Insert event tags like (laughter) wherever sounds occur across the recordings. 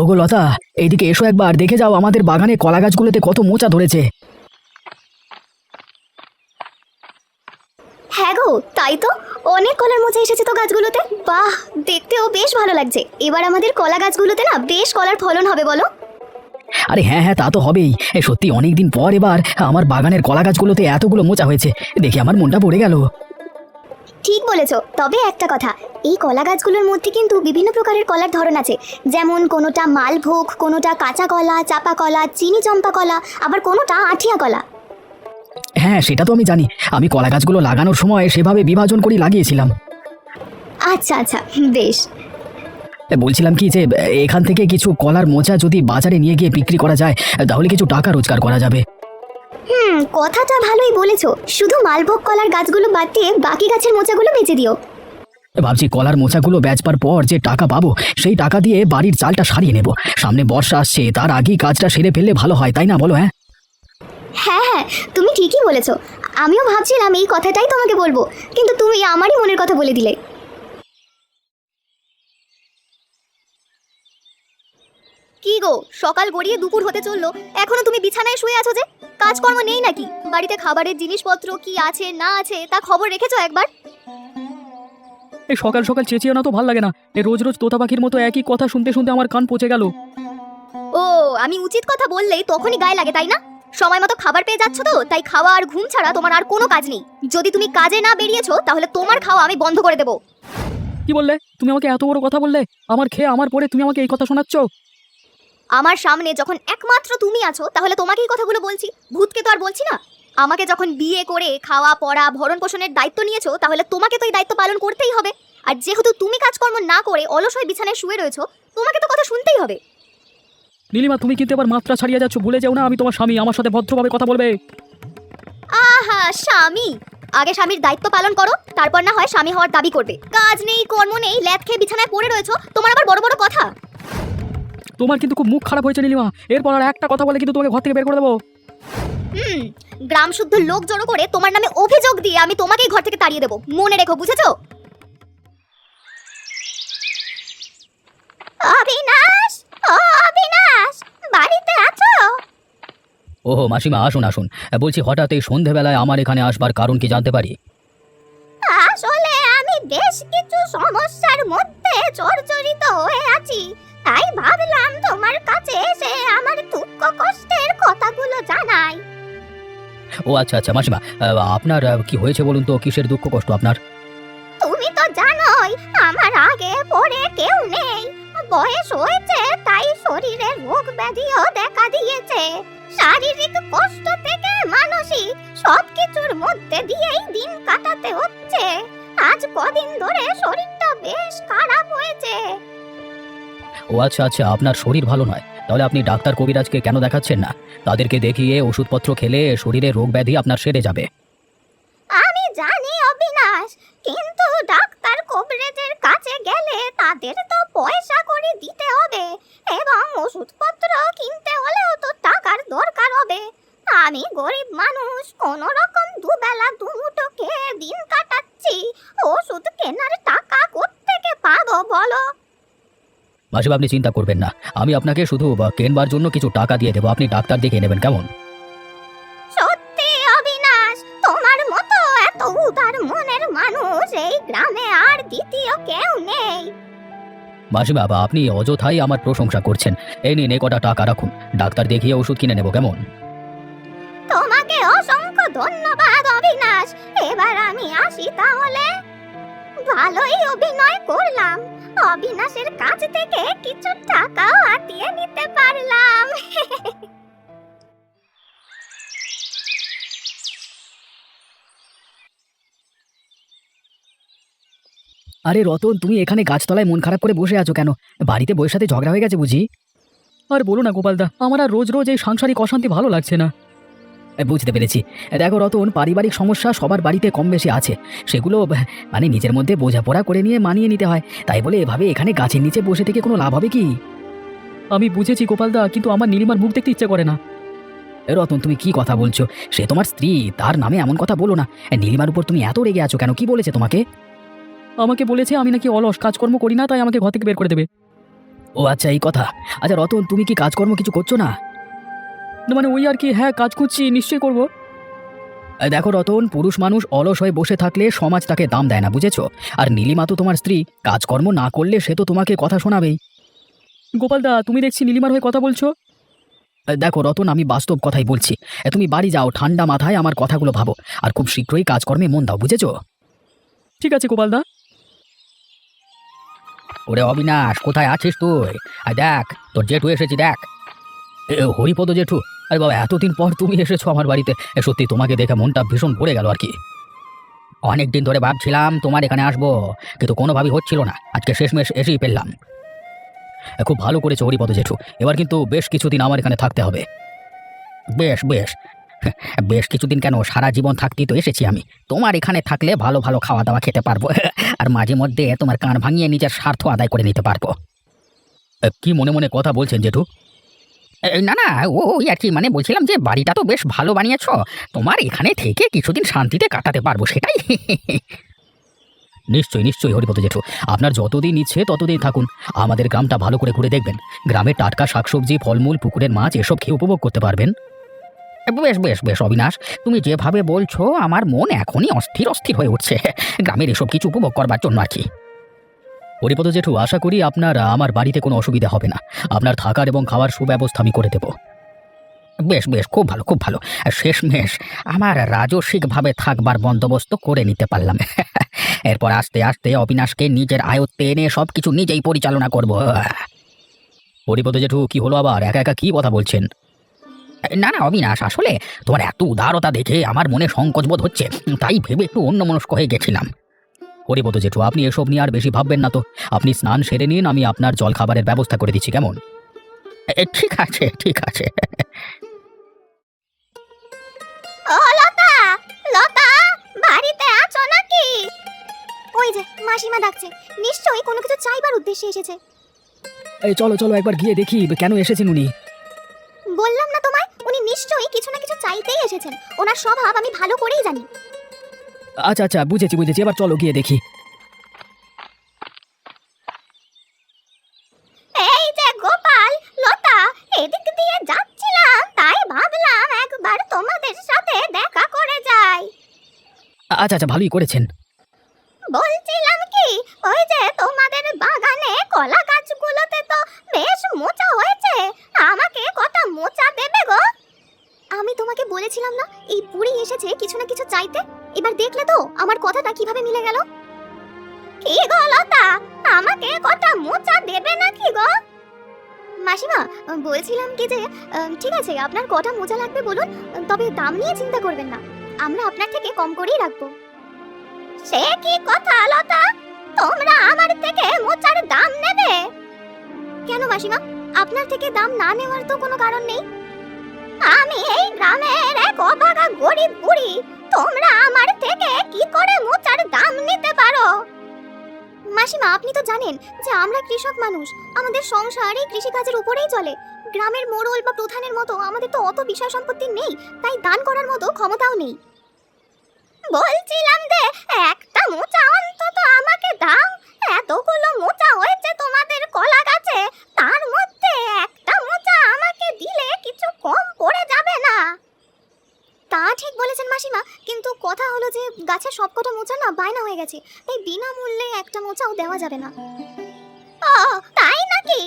ওগো লতা এইদিকে এসো একবার দেখে যাও আমাদের বাগানে কলা গাছগুলোতে কত মোচা ধরেছে। হ্যাঁ গো তাই তো অনেক কলার মোচা এসেছে তো গাছগুলোতে। বাহ দেখতেও বেশ ভালো লাগছে। এবার আমাদের কলা গাছগুলোতে না বেশ কলার ফলন হবে বলো। আরে হ্যাঁ হ্যাঁ তা তো হবেই। এ, সত্যি অনেক দিন পর এবার আমার বাগানের কলা গাছগুলোতে এতগুলো মোচা হয়েছে। দেখে আমার মনটা পড়ে গেল। ঠিক বলেছ। তবে একটা কথা এই কলা গাছগুলোর মধ্যে কিন্তু বিভিন্ন প্রকারের কলার ধরন আছে। যেমন কোনোটা মালভোগ কোনোটা কাঁচা কলা চাপা কলা চিনি চম্পা কলা আবার কোনোটা আঠিয়া কলা। হ্যাঁ সেটা তো আমি জানি। আমি কলা গাছগুলো লাগানোর সময় সেভাবে বিভাজন করে লাগিয়েছিলাম। আচ্ছা আচ্ছা বেশ। বলছিলাম কি যে এখান থেকে কিছু কলার মোচা যদি বাজারে নিয়ে গিয়ে বিক্রি করা যায় তাহলে কিছু টাকা রোজগার করা যাবে। কথাটা ভালোই বলেছ। শুধু মালভোগ কলার গাছগুলো বাদ দিয়ে বাকি গাছের মোচাগুলো বেচে দিও। ভাবছি কলার মোচাগুলো বেচবার পর যে টাকা পাবো সেই টাকা দিয়ে বাড়ির চালটা সারিয়ে নেব। সামনে বর্ষা আসছে তার আগেই কাজটা সেরে ফেললে ভালো হয় তাই না বলো হ্যাঁ? হ্যাঁ হ্যাঁ তুমি ঠিকই বলেছ। আমিও ভাবছিলাম এই কথাটাই তোমাকে বলব কিন্তু তুমি আমারই মনের কথা বলে দিলে। কি গো সকাল গড়িয়ে দুপুর হতে চলল এখনও তুমি বিছানায় শুয়ে আছো যে? কাজকর্ম নেই নাকি? বাড়িতে খাবারের জিনিসপত্র কি আছে না আছে তা খবর রেখেছো একবার? এই সকাল সকাল চেঁচিয়ে না তো ভালো লাগে না। এই রোজ রোজ তোতা পাখির মতো একই কথা শুনতে শুনতে আমার কান পচে গেল। ও আমি উচিত কথা বললেই তখনই গায়ে লাগে তাই না? সময় মতো খাবার পেয়ে যাচ্ছ তো তাই খাওয়া আর ঘুম ছাড়া তোমার আর কোনো কাজ নেই। যদি তুমি কাজে না বেরিয়েছো তাহলে তোমার খাওয়া আমি বন্ধ করে দেবো। কি বললে? তুমি আমাকে এত বড় কথা বললে? আমার খেয়ে আমার পরে তুমি আমাকে এই কথা শোনাচ্ছ? আমার সামনে যখন একমাত্র তুমি আছো তাহলে তোমাকেই কথাগুলো বলছি। ভূতকে তো আর বলছি না। আমাকে যখন বিয়ে করে খাওয়া পড়া ভরণ পোষণের দায়িত্ব নিয়েছো তাহলে তোমাকে তো এই দায়িত্ব পালন করতেই হবে। আর যেহেতু তুমি কাজকর্ম না করে অলস হয়ে বিছানায় শুয়ে রয়েছো তোমাকে তো কথা শুনতেই হবে। নীলিমা তুমি কিন্তু এবার মাত্রা ছাড়িয়ে যাচ্ছ ভুলে যাও না আমি তোমার স্বামী আমার সাথে ভদ্রভাবে কথা বলবে। আহা স্বামী! আগে স্বামীর দায়িত্ব পালন করো তারপর না হয় স্বামী হওয়ার দাবি করবে। কাজ নেই কর্ম নেই ল্যাদ খেয়ে বিছানায় পড়ে রয়েছো তোমার আবার বড় বড় কথা। তোমার কিন্তু খুব মুখ খারাপ হয়েছে নীলিমা। এরপর আর একটা কথা বলে কিন্তু তোমাকে ঘর থেকে বের করে দেবো। হুম গ্রাম শুদ্ধ লোক জড়ো করে তোমার নামে অভিযোগ দিয়ে আমি তোমাকেই ঘর থেকে তাড়িয়ে দেবো। মনে রেখো বুঝেছ? অবিনাশ ও অবিনাশ বাড়িতে আছো? ওহো মাসিমা আসুন আসুন। বলছি হঠাৎ এই সন্ধেবেলায় আমার এখানে আসবার কারণ কি জানতে পারি? আসলে আমি বেশ কিছু সমস্যার মধ্যে জর্জরিত হয়ে আছি। তাই ভাবলাম তোমার কাছে এসে আমার দুঃখ কষ্টের কথাগুলো জানাই। ও আচ্ছা আচ্ছা মাসিমা আহ, আপনার আহ, কি হয়েছে বলুন তো? কিসের দুঃখ কষ্ট আপনার? তুমি তো জানোই আমার আগে পরে কেউ নেই। বয়স হয়েছে তাই শরীরে রোগ ব্যাধিও দেখা দিয়েছে। শারীরিক কষ্ট থেকে মানসিক সবকিছুর মধ্যে দিয়েই দিন কাটাতে হচ্ছে। আজ কদিন ধরে শরীরটা বেশ খারাপ হয়েছে। ও আচ্ছা আচ্ছা আপনার শরীর ভালো নয়। তাহলে আপনি ডাক্তার কবিরাজকে কেন দেখাচ্ছেন না? তাদেরকে দেখিয়ে ওষুধপত্র খেলে শরীরে রোগ ব্যাধি আপনার সেরে যাবে। আমি জানি অবিনাশ, কিন্তু ডাক্তার কবিরাজের কাছে গেলে তাদের তো পয়সা করে দিতে হবে এবং ওষুধপত্র কিনতে হলেও তো টাকার দরকার হবে। আমি গরিব মানুষ কোনো রকম দুবেলা দুমুঠো খেয়ে দিন কাটাচ্ছি। ওষুধ কেনার টাকা কোত্থেকে পাবো বলো? মাসিমা আপনি চিন্তা করবেন না। আমি আপনাকে শুধু কেনবার জন্য কিছু টাকা দিয়ে দেবো। আপনি ডাক্তার দেখে নেবেন কেমন? সত্যি অবিনাশ তোমার মতো এত উদার মনের মানুষ এই গ্রামে আর দ্বিতীয় কেউ নেই। মাসিমা বা আপনি অযথাই আমার প্রশংসা করছেন। এই নিন এ কটা টাকা রাখুন। ডাক্তার দেখিয়ে ওষুধ কিনে নেব কেমন? তোমাকে অসংখ্য ধন্যবাদ অবিনাশ। এবার আমি আসি তাহলে। ভালোই অভিনয় করলাম। অবিনাশের কাছ থেকে কিছু টাকাও হাতিয়ে নিতে পারলাম। আরে রতন, তুমি এখানে গাছতলায় মন খারাপ করে বসে আছো কেন? বাড়িতে বইয়ের সাথে ঝগড়া হয়ে গেছে বুঝি? আর বলো না গোপালদা, আমার আর রোজ রোজ এই সাংসারিক অশান্তি ভালো লাগছে না। বুঝতে পেরেছি। দেখো রতন পারিবারিক সমস্যা সবার বাড়িতে কম বেশি আছে। সেগুলো মানে নিজের মধ্যে বোঝাপড়া করে নিয়ে মানিয়ে নিতে হয়। তাই বলে এভাবে এখানে গাছের নিচে বসে থেকে কোনো লাভ হবে কি? আমি বুঝেছি গোপালদা কিন্তু আমার নীলিমার মুখ দেখতে ইচ্ছে করে না। রতন তুমি কি কথা বলছো? সে তোমার স্ত্রী তার নামে এমন কথা বলো না। নীলিমার উপর তুমি এত রেগে আছো কেন? কি বলেছে তোমাকে? আমাকে বলেছে আমি নাকি অলস কাজকর্ম করি না তাই আমাকে ঘর থেকে বের করে দেবে। ও আচ্ছা এই কথা। আচ্ছা রতন তুমি কি কাজকর্ম কিছু করছ না, মানে ওই আর কি হ্যাঁ কাজ করছি নিশ্চয়ই করব। দেখো রতন পুরুষ মানুষ অলস হয়ে বসে থাকলে সমাজ তাকে দাম দেয় না বুঝেছ? আর নীলিমা তো তোমার স্ত্রী কাজকর্ম না করলে সে তো তোমাকে কথা শোনাবেই। গোপালদা তুমি দেখছি নীলিমার হয়ে কথা বলছো? দেখো রতন আমি বাস্তব কথাই বলছি। তুমি বাড়ি যাও ঠান্ডা মাথায় আমার কথাগুলো ভাবো আর খুব শীঘ্রই কাজকর্মে মন দাও বুঝেছ? ঠিক আছে গোপালদা ওরে অবিনাশ কোথায় আছিস তুই? আর দেখ তোর জেঠু এসেছি দেখ। এ, হরিপদ জেঠু আরে বাবা এতদিন পর তুমি এসেছ আমার বাড়িতে। সত্যি তোমাকে দেখে মনটা ভীষণ ভরে গেল আর কি। অনেক দিন ধরে ভাবছিলাম তোমার এখানে আসব কিন্তু কোনোভাবেই হচ্ছিল না। আজকে শেষমেশ এসেই পেলাম। এ, খুব ভালো করেছ হরিপদ জেঠু এবার কিন্তু বেশ কিছুদিন আমার এখানে থাকতে হবে। বেশ বেশ। (laughs) বেশ কিছুদিন কেন সারা জীবন থাকতেই তো এসেছি আমি। তোমার এখানে থাকলে ভালো ভালো খাওয়া দাওয়া খেতে পারব (laughs) আর মাঝে মধ্যে তোমার কান ভাঙিয়ে নিজের স্বার্থ আদায় করে নিতে পারব। কি মনে মনে কথা বলছেন জেঠু? না না, ও ওই আর কি মানে বলছিলাম যে বাড়িটা তো বেশ ভালো বানিয়েছ। তোমার এখানে থেকে কিছুদিন শান্তিতে কাটাতে পারব সেটাই। নিশ্চয়ই নিশ্চয়ই, হরিপদ জেঠু, আপনার যতদিন ইচ্ছে ততদিন থাকুন। আমাদের গ্রামটা ভালো করে ঘুরে দেখবেন। গ্রামের টাটকা শাকসবজি, ফলমূল, পুকুরের মাছ, এসব খেয়ে উপভোগ করতে পারবেন। বেশ বেশ বেশ, অবিনাশ, তুমি যেভাবে বলছো, আমার মন এখনই অস্থির অস্থির হয়ে উঠছে। গ্রামের এসব কিছু উপভোগ করবার জন্য আর কি। হরিপদ জেঠু, আশা করি আপনার, আমার বাড়িতে কোনো অসুবিধা হবে না। আপনার থাকার এবং খাওয়ার সুব্যবস্থা আমি করে দেব। বেশ বেশ, খুব ভালো খুব ভালো। শেষমেশ আমার রাজস্বিকভাবে থাকবার বন্দোবস্ত করে নিতে পারলাম। (laughs) এরপর আস্তে আস্তে অবিনাশকে নিজের আয়ত্তে এনে সব কিছু নিজেই পরিচালনা করব। হরিপদ জেঠু, কি হলো আবার? একা একা কি কথা বলছেন? না না, অবিনাশ, আসলে তোমার এত উদারতা দেখে আমার মনে সংকোচ বোধ হচ্ছে। তাই ভেবে একটু অন্যমনস্ক হয়ে গেছিলাম। হরিপদ জেঠু আপনি এসব নিয়ে আর বেশি ভাববেন না তো। আপনি স্নান সেরে নিন আমি আপনার জল খাবারের ব্যবস্থা করে দিচ্ছি কেমন? এ, ঠিক আছে ঠিক আছে। ও লতা! লতা বাড়িতে আছো নাকি? ওই যে মাসিমা ডাকছে। নিশ্চয়ই কোনো কিছু চাইবার উদ্দেশ্যে এসেছে। এই চলো চলো একবার গিয়ে দেখি কেন এসেছেন উনি। বললাম না তোমায় উনি নিশ্চয়ই কিছু না কিছু চাইতেই এসেছেন। ওনার স্বভাব আমি ভালো করেই জানি। আচ্ছা আচ্ছা বুঝেছি বুঝেছি। এবার চলো গিয়ে দেখি। এই যে গোপাল লতা এদিক দিয়ে যাচ্ছিলাম তাই ভাবলাম একবার তোমাদের সাথে দেখা করে যাই। আচ্ছা আচ্ছা ভালোই করেছেন। কীভাবে মিলে গেল? কি গো লতা আমাকে কটা মোচা দেবে নাকি গো? মাসিমা, বলছিলাম কি যে ঠিক আছে, আপনার কটা মোচা লাগবে বলুন, তবে দাম নিয়ে চিন্তা করবেন না। আমরা আপনার থেকে কম করেই রাখব। সে কি কথা, লতা? তোমরা আমার থেকে মোচার দাম নেবে? কেন মাসিমা? আপনার থেকে দাম না নেওয়ার তো কোনো কারণ নেই। আমি এই গ্রামের এক অভাগা গরিব বুড়ি তোমরা আমার থেকে কি করে মোচার দাম নিতে পারো? মাসিমা, আপনি তো জানেন যে আমরা কৃষক মানুষ। আমাদের সংসার এই কৃষিকাজের উপরেই চলে। গ্রামের মোড়ল বা প্রধানের মতো আমাদের তো অত বিষয় সম্পত্তি নেই, তাই দান করার মতো ক্ষমতাও নেই। বলছিলাম যে, একটা মোচা অন্তত আমাকে দাও। এতগুলো মোচা হয়েছে তোমাদের কলা গাছে তার মধ্যে একটা মোচা আমাকে দিলে কিছু কম পড়ে যাবে না তা ঠিক বলেছেন মাসিমা কিন্তু কথা হলো যে গাছের সবকটা মোচা না বায়না হয়ে গেছে, তাই বিনামূল্যে একটা মোচাও দেওয়া যাবে না। ও, তাই নাকি?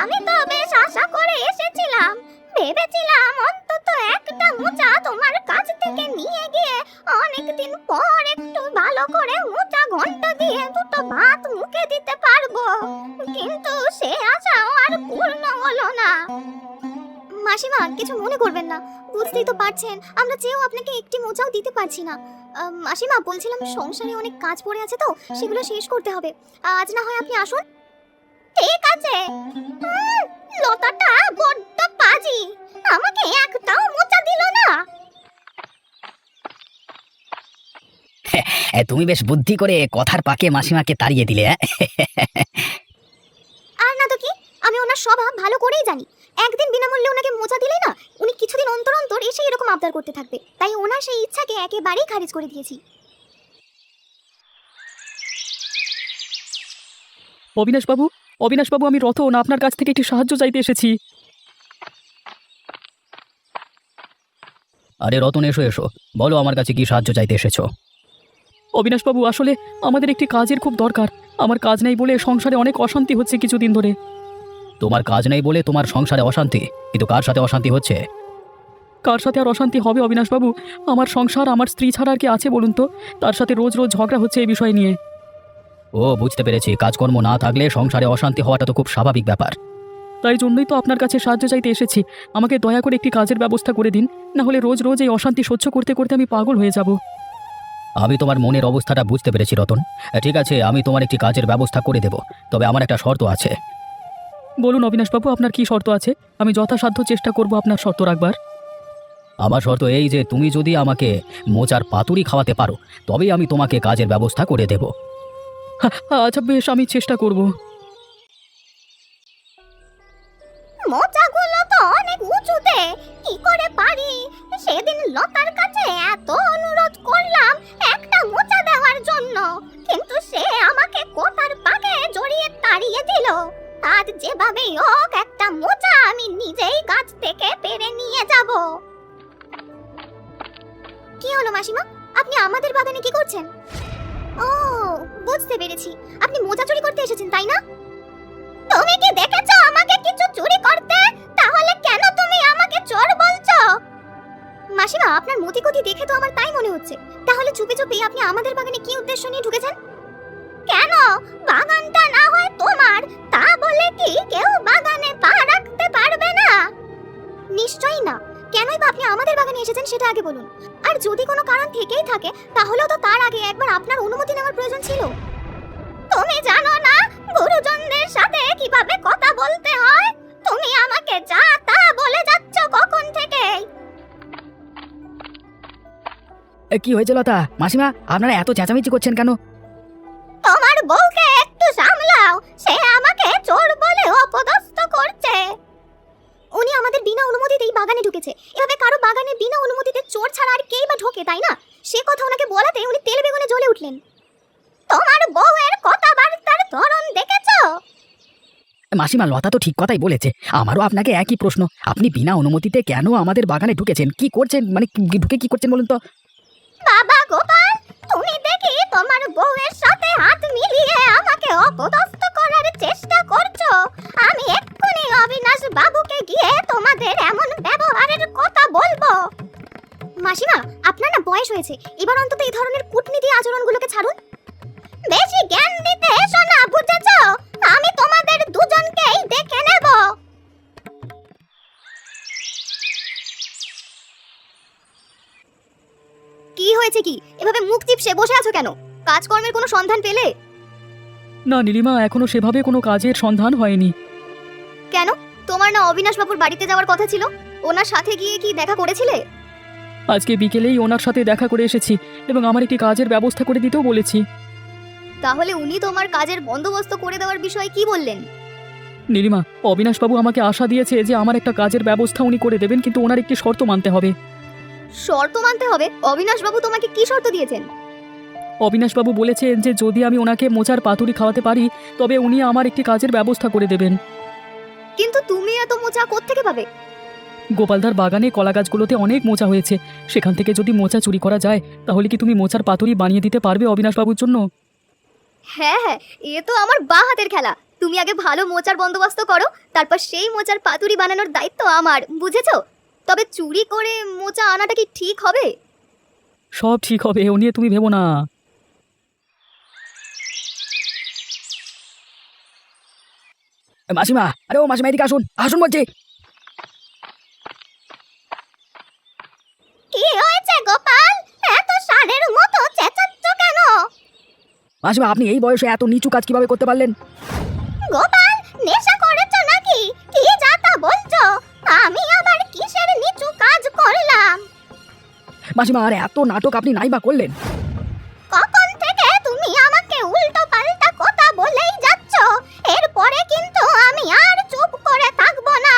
আমি তো বেশ আশা করে এসেছিলাম। ভেবেছিলাম অন্তত একটা মোচা তোমার কাছ থেকে নিয়ে গিয়ে অনেকদিন পর একটু ভালো করে মোচা ঘণ্টা দিয়ে দুটো ভাত মুখে দিতে পারব। কিন্তু সে আশাও আর পূর্ণ হলো না। মাসিমা, কিছু মনে করবেন না। বুঝতেই তো পারছেন আমরা চেয়েও আপনাকে একটি মোচাও দিতে পারছি না। মাসিমা বলছিলাম সংসারে অনেক কাজ পড়ে আছে তো সেগুলো শেষ করতে হবে। আজ না হয় আপনি আসুন। ঠিক আছে। লতাটা বড্ড পাজি। আমাকে একটাও মোচা দিল না। (laughs) তুমি বেশ বুদ্ধি করে কথার পাকে মাসিমাকে তাড়িয়ে দিলে হ্যাঁ? (laughs) আর না তো কি আমি ওনার স্বভাব ভালো করেই জানি। একদিন বিনামূল্যে ওনাকে মোচা দিলে না উনি কিছুদিন অন্তর অন্তর এসে এরকম আবদার করতে থাকবে। তাই ওনার সেই ইচ্ছাকে একেবারেই খারিজ করে দিয়েছি। অবিনাশ বাবু অবিনাশবাবু আমি রতন আপনার কাছ থেকে একটি সাহায্য চাইতে এসেছি। আরে রতন এসো এসো। বলো আমার কাছে কি সাহায্য চাইতে এসেছ। অবিনাশবাবু আসলে আমাদের একটি কাজের খুব দরকার। আমার কাজ নেই বলে সংসারে অনেক অশান্তি হচ্ছে কিছুদিন ধরে। তোমার কাজ নেই বলে তোমার সংসারে অশান্তি। কিন্তু কার সাথে অশান্তি হচ্ছে? কার সাথে আর অশান্তি হবে অবিনাশবাবু? আমার সংসার আমার স্ত্রী ছাড়া আর কি আছে বলুন তো? তার সাথে রোজ রোজ ঝগড়া হচ্ছে এই বিষয় নিয়ে। ও বুঝতে পেরেছি। কাজকর্ম না থাকলে সংসারে অশান্তি হওয়াটা তো খুব স্বাভাবিক ব্যাপার। তাই জন্যই তো আপনার কাছে সাহায্য চাইতে এসেছি। আমাকে দয়া করে একটি কাজের ব্যবস্থা করে দিন না হলে রোজ রোজ এই অশান্তি সহ্য করতে করতে আমি পাগল হয়ে যাব। আমি তোমার মনের অবস্থাটা বুঝতে পেরেছি রতন। ঠিক আছে আমি তোমার একটি কাজের ব্যবস্থা করে দেব। তবে আমার একটা শর্ত আছে। বলুন অবিনাশবাবু আপনার কি শর্ত আছে? আমি যথাসাধ্য চেষ্টা করব আপনার শর্ত রাখবার। আমার শর্ত এই যে তুমি যদি আমাকে মোচার পাতুরি খাওয়াতে পারো তবেই আমি তোমাকে কাজের ব্যবস্থা করে দেব। আচ্ছা বেশ আমি চেষ্টা করব। মোচাগুলো তো অনেক উঁচুতে কি করে পারি? সেদিন লতার কাছে এত অনুরোধ করলাম একটা মোচা দেওয়ার জন্য কিন্তু সে আমাকে কোথার পাকে জড়িয়ে তাড়িয়ে দিল। আজ যেভাবেই হোক, একটা মোচা আমি নিজেই গাছ থেকে পেরে নিয়ে যাব। কি হলো মাসিমা? আপনি আমাদের বাগানে কি করছেন? ও, বুঝতে পেরেছি। আপনি মোচা চুরি করতে এসেছেন, তাই না? তুমি কি দেখেছ আমাকে কিছু চুরি করতে? তাহলে কেন তুমি আমাকে চোর বলছো? মাসিমা, আপনার মতিগতি দেখে তো আমার তাই মনে হচ্ছে। তাহলে চুপি চুপি আপনি আমাদের বাগানে কি উদ্দেশ্য নিয়ে ঢুকেছেন? কেন? বাগানটা না হয় তোমার, তা বলে কি কেউ বাগানে পা রাখতে পারবে না? নিশ্চয়ই না। কেনই বা আপনি আমাদের বাগানে এসেছেন সেটা আগে বলুন। আর যদি কোনো কারণ থেকেই থাকে তাহলেও তো তার আগে একবার আপনার অনুমতি নেওয়ার প্রয়োজন ছিল। তুমি জানো না গুরুজনদের সাথে কীভাবে কথা বলতে হয়? তুমি আমাকে যা তা বলে যাচ্ছ কখন থেকে কি হয়েছে লতা? মাসিমা আপনারা এত চেঁচামেচি করছেন কেন? তোমার বউকে একটু সামলাও সে করছে? উনি আমাদের বিনা অনুমতিতেই বাগানে ঢুকেছে। এভাবে কারও বাগানে বিনা অনুমতিতে চোর ছাড়া আর কেই বা ঢোকে তাই না? সে কথা ওনাকে বলাতে উনি তেল বেগুনে জ্বলে উঠলেন। তোমার বউয়ের কথাবার্তার ধরন দেখেছ? মাসিমা লতা তো ঠিক কথাই বলেছে। আমারও আপনাকে একই প্রশ্ন। আপনি বিনা অনুমতিতে কেন আমাদের বাগানে ঢুকেছেন? কি করছেন? মানে কি- ঢুকে কি করছেন বলুন তো? বাবা গোপাল! তুমি দেখি তোমার বউয়ের সাথে হাত মিলিয়ে আমাকে অপদস্থ করার চেষ্টা করছ। আমি এক্ষুনি অবিনাশ বাবুকে গিয়ে তোমাদের এমন ব্যবহারের কথা বলব। মাসিমা, আপনার না বয়স হয়েছে। এবার অন্তত এই ধরনের কূটনীতি আচরণগুলোকে ছাড়ুন। বেশি জ্ঞান দিতে এসো না, বুঝেছ? আমি তোমাদের দুজনকেই দেখে নেব। হয়েছে কি? এভাবে মুখ চিপসে বসে আছো কেন? কাজকর্মের কোনো সন্ধান পেলে? না নীলিমা এখনও সেভাবে কোনো কাজের সন্ধান হয়নি। কেন? তোমার না অবিনাশ বাবুর বাড়িতে যাওয়ার কথা ছিল? ওনার সাথে গিয়ে কি দেখা করেছিলে? আজকে বিকেলেই ওনার সাথে দেখা করে এসেছি এবং আমার একটি কাজের ব্যবস্থা করে দিতেও বলেছি। তাহলে উনি তোমার কাজের বন্দোবস্ত করে দেওয়ার বিষয়ে কি বললেন? নীলিমা অবিনাশবাবু আমাকে আশা দিয়েছে যে আমার একটা কাজের ব্যবস্থা উনি করে দেবেন কিন্তু ওনার একটি শর্ত মানতে হবে। শর্ত মানতে হবে। অবিনাশ বাবু তোমাকে কি শর্ত দিয়েছেন? অবিনাশবাবু বলেছেন যে যদি আমি ওনাকে মোচার পাতুরি খাওয়াতে পারি তবে উনি আমার একটি কাজের ব্যবস্থা করে দেবেন। কিন্তু তুমি এত মোচা কোত্থেকে পাবে? গোপালদার বাগানে কলা গাছগুলোতে অনেক মোচা হয়েছে। সেখান থেকে যদি মোচা চুরি করা যায় তাহলে কি তুমি মোচার পাতুরি বানিয়ে দিতে পারবে অবিনাশবাবুর জন্য? হ্যাঁ হ্যাঁ এ তো আমার বা হাতের খেলা। তুমি আগে ভালো মোচার বন্দোবস্ত করো তারপর সেই মোচার পাতুরি বানানোর দায়িত্ব আমার বুঝেছ? তবে চুরি করে মোচা আনাটা কি ঠিক হবে? সব ঠিক হবে ও নিয়ে তুমি ভেবো না। মাসিমা আরে ও মাসিমা এদিকে আসুন আসুন বলছি। কি হয়েছে গোপাল? এত সারের মতো চেঁচাচ্ছ কেন? মাসিমা আপনি এই বয়সে এত নিচু কাজ কীভাবে করতে পারলেন? মাসিমা আর এত নাটক আপনি নাই বা করলেন। কখন থেকে তুমি আমাকে উল্টো পাল্টা কথা বলেই যাচ্ছ? এরপরে কিন্তু আমি আর চুপ করে থাকব না।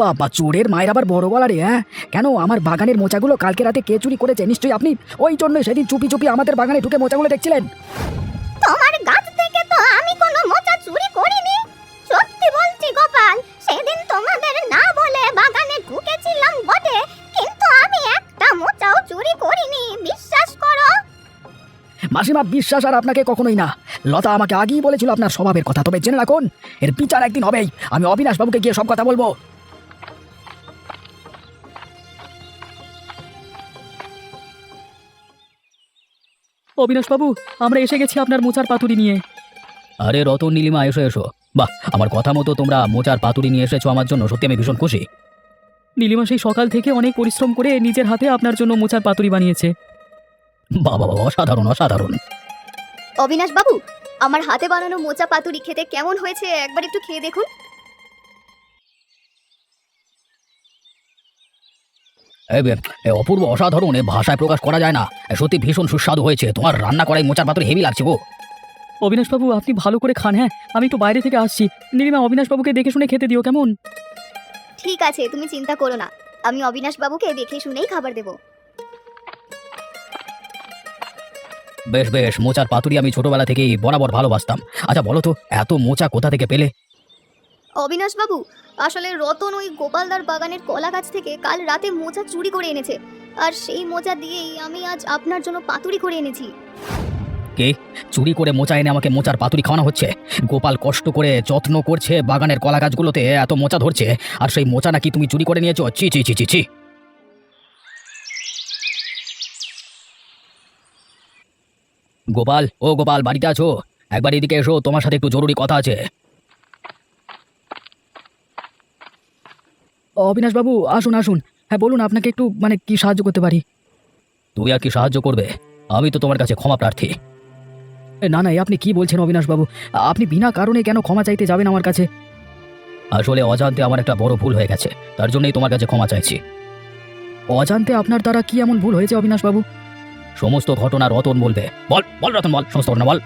বাবা চোরের মায়ের আবার বড় গলা রে হ্যাঁ? কেন আমার বাগানের মোচাগুলো কালকে রাতে কে চুরি করেছে? নিশ্চয়ই আপনি ওই জন্য সেদিন চুপি চুপি আমাদের বাগানে ঢুকে মোচাগুলো দেখছিলেন। মাসিমা বিশ্বাস আর আপনাকে কখনোই না। লতা আমাকে আগেই বলেছিল আপনার স্বভাবের কথা। তবে জেনে রাখুন এর বিচার একদিন হবেই। আমি অবিনাশ বাবুকে গিয়ে সব কথা বলব। অবিনাশ বাবু আমরা এসে গেছি আপনার মোচার পাতুরি নিয়ে। আরে রতন নীলিমা এসো এসো। বাহ আমার কথা মতো তোমরা মোচার পাতুরি নিয়ে এসেছ আমার জন্য। সত্যি আমি ভীষণ খুশি। নীলিমা সেই সকাল থেকে অনেক পরিশ্রম করে নিজের হাতে আপনার জন্য মোচার পাতুরি বানিয়েছে। বাবা বাবা অসাধারণ অসাধারণ। অবিনাশ বাবু আমার হাতে বানানো মোচা পাতুরি খেতে কেমন হয়েছে একবার একটু খেয়ে দেখুন। এ বে, এ অপূর্ব অসাধারণ এ ভাষায় প্রকাশ করা যায় না। এ সত্যি ভীষণ সুস্বাদু হয়েছে। তোমার রান্না করাই মোচার পাতুরি হেভি লাগছে গো। অবিনাশবাবু আপনি ভালো করে খান হ্যাঁ? আমি একটু বাইরে থেকে আসছি। নীলিমা অবিনাশবাবুকে দেখে শুনে খেতে দিও কেমন? ঠিক আছে তুমি চিন্তা করো না। আমি অবিনাশ বাবুকে দেখে শুনেই খাবার দেবো। বেশ বেশ মোচার পাতুরি আমি ছোটবেলা থেকেই বরাবর ভালোবাসতাম। আচ্ছা বলো তো এত মোচা কোথা থেকে পেলে? অবিনাশ বাবু আসলে রতন ওই গোপালদার বাগানের কলা গাছ থেকে কাল রাতে মোচা চুরি করে এনেছে। আর সেই মোচা দিয়েই আমি আজ আপনার জন্য পাতুরি করে এনেছি। কে? চুরি করে মোচা এনে আমাকে মোচার পাতুরি খাওয়ানো হচ্ছে? গোপাল কষ্ট করে যত্ন করছে বাগানের কলা গাছগুলোতে এত মোচা ধরছে। আর সেই মোচা নাকি তুমি চুরি করে নিয়েছো? চি চি চি চি চি গোপাল ও গোপাল বাড়িতে আছো? একবার এদিকে এসো তোমার সাথে একটু জরুরি কথা আছে। অবিনাশ বাবু আসুন আসুন। হ্যাঁ বলুন আপনাকে একটু মানে কি সাহায্য করতে পারি? তুমি আর কি সাহায্য করবে? আমি তো তোমার কাছে ক্ষমা প্রার্থী। না না এ আপনি কি বলছেন অবিনাশ বাবু? আপনি বিনা কারণে কেন ক্ষমা চাইতে যাবেন আমার কাছে? আসলে অজান্তে আমার একটা বড় ভুল হয়ে গেছে তার জন্যই তোমার কাছে ক্ষমা চাইছি। অজান্তে আপনার দ্বারা কি এমন ভুল হয়েছে অবিনাশ বাবু? সমস্ত ঘটনা রতন বলবে। বল বল রতন বল সমস্ত ঘটনা বল।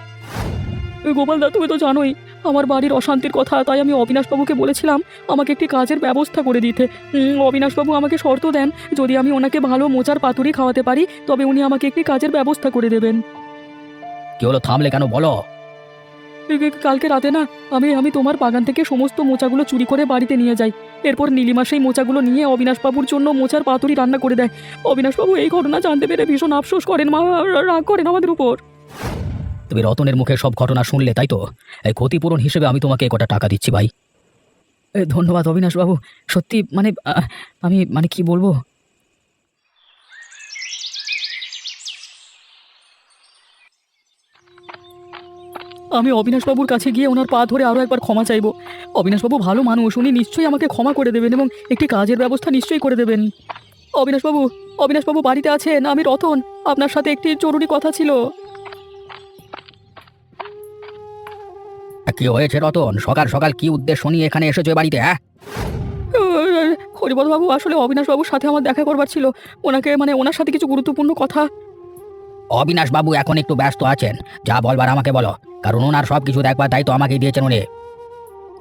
গোপাল দা তুমি তো জানোই আমার বাড়ির অশান্তির কথা তাই আমি অবিনাশবাবুকে বলেছিলাম আমাকে একটি কাজের ব্যবস্থা করে দিতে। অবিনাশবাবু আমাকে শর্ত দেন যদি আমি ওনাকে ভালো মোচার পাতুরি খাওয়াতে পারি তবে উনি আমাকে একটি কাজের ব্যবস্থা করে দেবেন। কি হলো থামলে কেন বলো? কালকে রাতে না আমি আমি তোমার বাগান থেকে সমস্ত মোচাগুলো চুরি করে বাড়িতে নিয়ে যাই। এরপর নীলিমা সেই মোচাগুলো নিয়ে অবিনাশবাবুর জন্য মোচার পাতুরি রান্না করে দেয়। অবিনাশবাবু এই ঘটনা জানতে পেরে ভীষণ আফসোস করেন মা রাগ করেন আমাদের উপর। তুমি রতনের মুখে সব ঘটনা শুনলে তাই তো? এই ক্ষতিপূরণ হিসেবে আমি তোমাকে কটা টাকা দিচ্ছি ভাই। ধন্যবাদ অবিনাশবাবু। সত্যি মানে আমি মানে কি বলব? আমি অবিনাশবাবুর কাছে গিয়ে ওনার পা ধরে আরও একবার ক্ষমা চাইব। অবিনাশবাবু ভালো মানুষ উনি নিশ্চয়ই আমাকে ক্ষমা করে দেবেন এবং একটি কাজের ব্যবস্থা নিশ্চয়ই করে দেবেন। অবিনাশবাবু অবিনাশবাবু বাড়িতে আছেন আমি রতন আপনার সাথে একটি জরুরি কথা ছিল। কি হয়েছে রতন? সকাল সকাল কি উদ্দেশ্য নিয়ে এখানে এসেছ বাড়িতে হ্যাঁ? হরিপদবাবু আসলে অবিনাশবাবুর সাথে আমার দেখা করবার ছিল। ওনাকে মানে ওনার সাথে কিছু গুরুত্বপূর্ণ কথা অবিনাশ বাবু এখন একটু ব্যস্ত আছেন। যা বলবার আমাকে বলো। কারণ ওনার সব কিছু দেখবার দায়িত্ব আমাকেই দিয়েছেন উনি।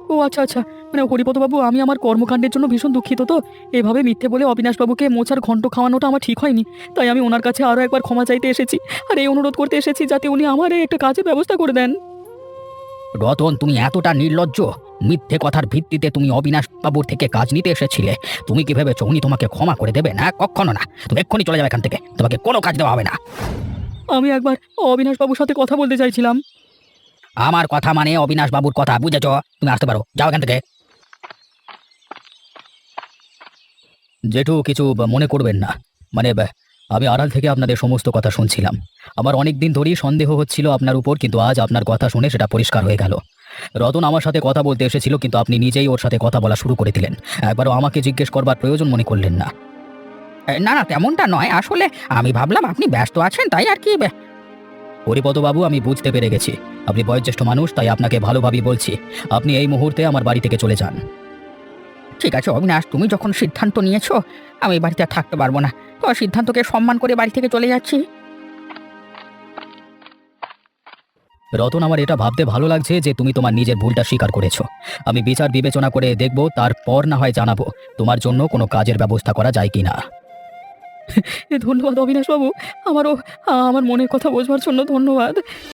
ও আচ্ছা আচ্ছা। মানে হরিপদবাবু আমি আমার কর্মকাণ্ডের জন্য ভীষণ দুঃখিত তো। এভাবে মিথ্যে বলে অবিনাশবাবুকে মোচার ঘন্ট খাওয়ানোটা আমার ঠিক হয়নি। তাই আমি ওনার কাছে আরও একবার ক্ষমা চাইতে এসেছি। আর এই অনুরোধ করতে এসেছি যাতে উনি আমার এই একটা কাজের ব্যবস্থা করে দেন। রতন তুমি এতটা নির্লজ্জ। মিথ্যে কথার ভিত্তিতে তুমি অবিনাশ বাবুর থেকে কাজ নিতে এসেছিলে। তুমি কি ভেবেছো উনি তোমাকে ক্ষমা করে দেবে না কখনো না। তুমি এক্ষুনি চলে যাবে এখান থেকে। তোমাকে কোনো কাজ দেওয়া হবে না। আমি একবার অবিনাশ বাবুর সাথে কথা বলতে চাইছিলাম। আমার কথা মানে অবিনাশ বাবুর কথা, বুঝেছ? তুমি আসতে পারো, যাও এখান থেকে। জেঠু, কিছু মনে করবেন না। মানে আমি আড়াল থেকে আপনাদের সমস্ত কথা শুনছিলাম। আমার অনেক দিন ধরেই সন্দেহ হচ্ছিল আপনার উপর, কিন্তু আজ আপনার কথা শুনে সেটা পরিষ্কার হয়ে গেল। রতন আমার সাথে কথা বলতে এসেছিল, কিন্তু আপনি নিজেই ওর সাথে কথা বলা শুরু করে দিলেন। একবারও আমাকে জিজ্ঞেস করবার প্রয়োজন মনে করলেন না। না না, তেমনটা নয়। আসলে আমি ভাবলাম আপনি ব্যস্ত আছেন, তাই আর কি হরিপদবাবু, আমি বুঝতে পেরে গেছি। আপনি বয়োজ্যেষ্ঠ মানুষ, তাই আপনাকে ভালোভাবেই বলছি। আপনি এই মুহূর্তে আমার বাড়ি থেকে চলে যান। ঠিক আছে, অবিনাশ, তুমি যখন সিদ্ধান্ত নিয়েছো, আমি এই বাড়িতে আর থাকতে পারব না। তোমার সিদ্ধান্তকে সম্মান করে বাড়ি থেকে চলে যাচ্ছি? রতন, আমার এটা ভাবতে ভালো লাগছে যে তুমি তোমার নিজের ভুলটা স্বীকার করেছ। আমি বিচার বিবেচনা করে দেখব, তারপর না হয় জানাব, তোমার জন্য কোনো কাজের ব্যবস্থা করা যায় কি না ধন্যবাদ অবিনাশবাবু আমারও আমার মনের কথা বোঝবার জন্য ধন্যবাদ।